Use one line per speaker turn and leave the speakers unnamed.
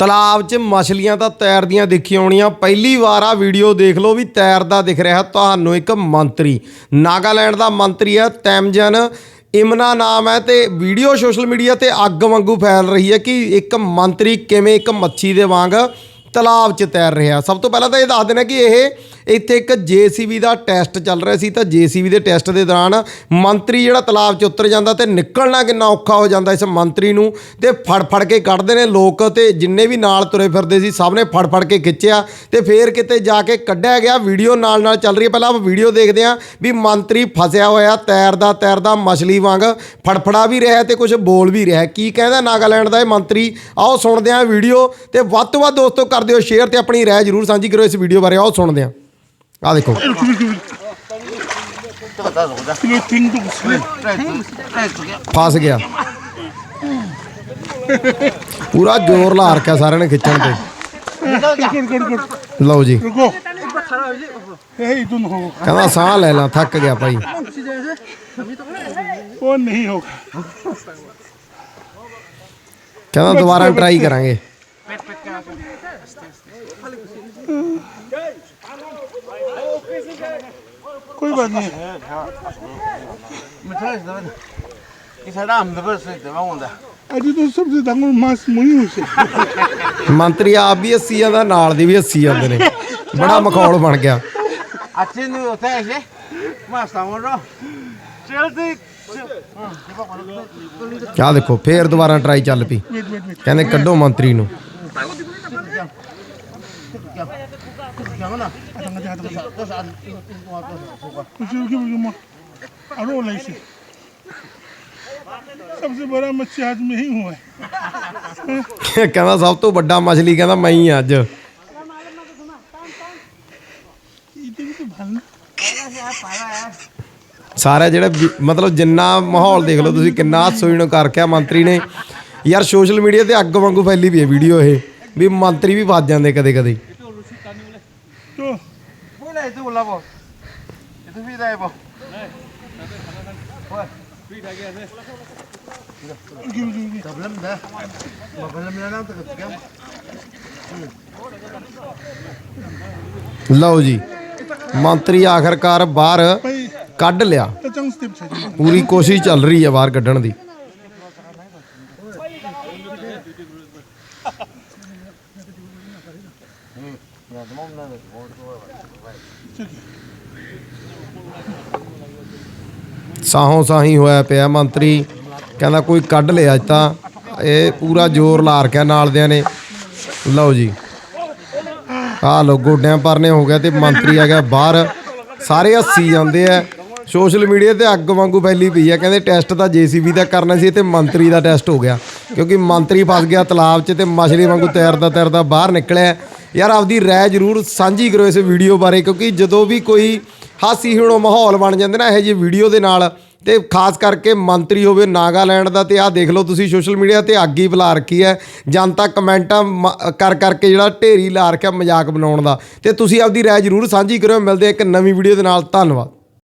ਤਲਾਬ 'ਚ ਮਛਲੀਆਂ ਤਾਂ ਤੈਰਦੀਆਂ ਦੇਖੀਆਂ ਹੋਣੀਆਂ ਪਹਿਲੀ ਵਾਰ ਆ ਵੀਡੀਓ ਦੇਖ ਲਓ ਵੀ ਤੈਰਦਾ ਦਿਖ ਰਿਹਾ ਤੁਹਾਨੂੰ ਇੱਕ ਮੰਤਰੀ, ਨਾਗਾਲੈਂਡ ਦਾ ਮੰਤਰੀ ਹੈ, ਤੈਮਜਨ। ਇਮਨਾ ਨਾਮ ਹੈ ਤੇ ਵੀਡੀਓ ਸੋਸ਼ਲ ਮੀਡੀਆ ਤੇ ਅੱਗ ਵਾਂਗੂ ਫੈਲ ਰਹੀ ਹੈ ਕਿ ਇੱਕ ਮੰਤਰੀ ਕਿਵੇਂ ਇੱਕ ਮੱਛੀ ਦੇ ਵਾਂਗ ਤਲਾਬ 'ਚ ਤੈਰ ਰਿਹਾ। ਸਭ ਤੋਂ ਪਹਿਲਾਂ ਤਾਂ ਇਹ ਦੱਸ ਦੇਣਾ ਕਿ ਇਹ ਇੱਥੇ ਇੱਕ ਜੀਸੀਬੀ ਦਾ ਟੈਸਟ ਚੱਲ ਰਿਹਾ ਸੀ ਤਾਂ ਜੀਸੀਬੀ ਦੇ ਟੈਸਟ ਦੇ ਦੌਰਾਨ ਮੰਤਰੀ ਜਿਹੜਾ ਤਲਾਬ 'ਚ ਉਤਰ ਜਾਂਦਾ ਤੇ ਨਿਕਲਣਾ ਕਿੰਨਾ ਔਖਾ ਹੋ ਜਾਂਦਾ ਇਸ ਮੰਤਰੀ ਨੂੰ ਤੇ ਫੜ ਫੜ ਕੇ ਕੱਢਦੇ ਨੇ ਲੋਕ ਤੇ ਜਿੰਨੇ ਵੀ ਨਾਲ ਤੁਰੇ ਫਿਰਦੇ ਸੀ ਸਭ ਨੇ ਫੜ ਫੜ ਕੇ ਖਿੱਚਿਆ ਤੇ ਫੇਰ ਕਿਤੇ ਜਾ ਕੇ ਕੱਢਿਆ ਗਿਆ। ਵੀਡੀਓ ਨਾਲ ਨਾਲ ਚੱਲ ਰਹੀ ਹੈ। ਪਹਿਲਾਂ ਆਪਾਂ ਵੀਡੀਓ ਦੇਖਦੇ ਹਾਂ ਵੀ ਮੰਤਰੀ ਫਸਿਆ ਹੋਇਆ, ਤੈਰਦਾ ਤੈਰਦਾ ਮਛਲੀ ਵਾਂਗ ਫੜਫੜਾ ਵੀ ਰਿਹਾ ਤੇ ਕੁਝ ਬੋਲ ਵੀ ਰਿਹਾ। ਕੀ ਕਹਿੰਦਾ ਨਾਗਾਲੈਂਡ ਦਾ ਇਹ ਮੰਤਰੀ? ਆਓ ਸੁਣਦੇ ਹਾਂ ਵੀਡੀਓ ਤੇ ਵੱਧ ਤੋਂ ਵੱਧ ਦੋਸਤੋ ਕਰ ਦਿਓ ਸ਼ੇਅਰ ਤੇ ਆਪਣੀ ਰਾਏ ਜ਼ਰੂਰ ਸਾਂਝੀ ਕਰੋ ਇਸ ਵੀਡੀਓ ਬਾਰੇ, ਆਓ ਸੁਣਦੇ ਹਾਂ। ਆ ਦੇਖੋ। ਫਸ ਗਿਆ। ਪੂਰਾ ਜ਼ੋਰ ਲਾ ਰੱਖਿਆ ਸਾਰਿਆਂ ਨੇ ਖਿੱਚਣ ਤੇ। ਲਓ ਜੀ। ਕਹਿੰਦਾ ਸਾਹ ਲੈ ਲਾ, ਥੱਕ ਗਿਆ ਭਾਈ।
ਉਹ ਨਹੀਂ ਹੋਗਾ
ਕਹਿੰਦਾ ਦੁਬਾਰਾ ਟਰਾਈ ਕਰਾਂਗੇ।
ਕੋਈ ਬਾਤ ਨਹੀਂ। मिठाई देवेन এছাড়া আমাদের দেওয়া ਹੁੰਦਾ। ਅੱਜ ਤੋਂ
ਸਭ ਤੋਂ ਤੰਗ ਮਾਸ ਮੁਈ ਹੋ ਸੇ।
ਮੰਤਰੀ ਆਪ ਵੀ ਹੱਸੀ ਜਾਂਦਾ ਨਾਲ ਦੀ ਵੀ ਹੱਸੀ ਜਾਂਦੇ ਨੇ। ਬੜਾ ਮਖੌਲ ਬਣ ਗਿਆ।
আছে নি ওতে আছে মাছ আমার চলতে
ਆਹ ਦੇਖੋ ਫੇਰ ਦੁਬਾਰਾ ਟਰਾਈ ਚੱਲ ਪਈ। ਕਹਿੰਦੇ ਕੱਢੋ ਮੰਤਰੀ ਨੂੰ।
jangan
lah kadang
kadang terus terus an itu apa
buka usul ki buka aro lai se सबसे बड़ा मच्छी आज में ही हुआ है
कहना सब तो बड़ा मछली
कहना मैं ही आज
ਸਾਰਾ ਜਿਹੜਾ ਮਤਲਬ ਜਿੰਨਾ ਮਾਹੌਲ ਦੇਖ ਲਓ ਤੁਸੀਂ ਕਿੰਨਾ ਸੋਈ ਨੂੰ ਕਰ ਕਿਆ ਮੰਤਰੀ ਨੇ ਯਾਰ ਸੋਸ਼ਲ ਮੀਡੀਆ ਤੇ ਅੱਗ ਵਾਂਗੂ ਫੈਲੀ ਵੀ ਹੈ ਵੀਡੀਓ ਇਹ ਵੀ ਮੰਤਰੀ ਵੀ ਵੱਜ ਜਾਂਦੇ ਕਦੇ ਕਦੇ
สู้เรา
บ่จะ
สู้พี่ได้บ่ได้ Problem dah. Malam malam tak ketikam.
ਲਓ ਜੀ ਮੰਤਰੀ ਆਖਰਕਾਰ ਬਾਹਰ ਕੱਢ ਲਿਆ ਪੂਰੀ ਕੋਸ਼ਿਸ਼ ਚੱਲ ਰਹੀ ਹੈ ਬਾਹਰ ਕੱਢਣ ਦੀ ਸਾਹੋਂ ਸਾਹੀ ਹੋਇਆ ਪਿਆ ਮੰਤਰੀ। ਕਹਿੰਦਾ ਕੋਈ ਕੱਢ ਲਿਆ ਅੱਜ ਤਾਂ। ਇਹ ਪੂਰਾ ਜ਼ੋਰ ਲਾ ਰੱਖਿਆ ਨਾਲ ਦਿਆਂ ਨੇ। ਲਓ ਜੀ। ਆਹ ਲੋ ਗੋਡਿਆਂ ਪਰਨੇ ਹੋ ਗਿਆ ਤੇ ਮੰਤਰੀ ਆ ਗਿਆ ਬਾਹਰ। ਸਾਰੇ ਹੱਸੀ ਜਾਂਦੇ ਆ। ਸੋਸ਼ਲ ਮੀਡੀਆ ਤੇ ਅੱਗ ਵਾਂਗੂ ਫੈਲੀ ਪਈ ਆ। ਕਹਿੰਦੇ ਟੈਸਟ ਤਾਂ ਜੀਸੀਬੀ ਦਾ ਕਰਨਾ ਸੀ ਤੇ ਮੰਤਰੀ ਦਾ ਟੈਸਟ ਹੋ ਗਿਆ। ਕਿਉਂਕਿ ਮੰਤਰੀ ਫਸ ਗਿਆ ਤਲਾਬ 'ਚ ਤੇ ਮਛਲੀ ਵਾਂਗੂ ਤੈਰਦਾ ਤੈਰਦਾ ਬਾਹਰ ਨਿਕਲਿਆ। ਯਾਰ, ਆਪਦੀ ਰਾਏ ਜ਼ਰੂਰ ਸਾਂਝੀ ਕਰੋ ਇਸ ਵੀਡੀਓ ਬਾਰੇ, ਕਿਉਂਕਿ ਜਦੋਂ ਵੀ ਕੋਈ ਹਾਸੀ ਹੁਣੋ ਮਾਹੌਲ ਬਣ ਜਾਂਦੇ ਨਾ, ਇਹੋ ਜਿਹੀ ਵੀਡੀਓ ਦੇ ਨਾਲ, ਤੇ ਖਾਸ ਕਰਕੇ ਮੰਤਰੀ ਹੋਵੇ ਨਾਗਾਲੈਂਡ ਦਾ, ਤੇ ਆਹ ਦੇਖ ਲਓ ਤੁਸੀਂ ਸੋਸ਼ਲ ਮੀਡੀਆ ਤੇ ਅੱਗ ਹੀ ਬੁਲਾ ਰੱਖੀ ਹੈ, ਜਨਤਾ ਕਮੈਂਟਾਂ ਮ- ਕਰ, ਕਰਕੇ ਜਿਹੜਾ ਢੇਰੀ ਲਾ ਰੱਖਿਆ ਮਜ਼ਾਕ ਬਣਾਉਣ ਦਾ। ਤੇ ਤੁਸੀਂ ਆਪਦੀ ਰਾਏ ਜ਼ਰੂਰ ਸਾਂਝੀ ਕਰਿਓ, ਮਿਲਦੇ ਇੱਕ ਨਵੀਂ ਵੀਡੀਓ ਦੇ ਨਾਲ, ਧੰਨਵਾਦ।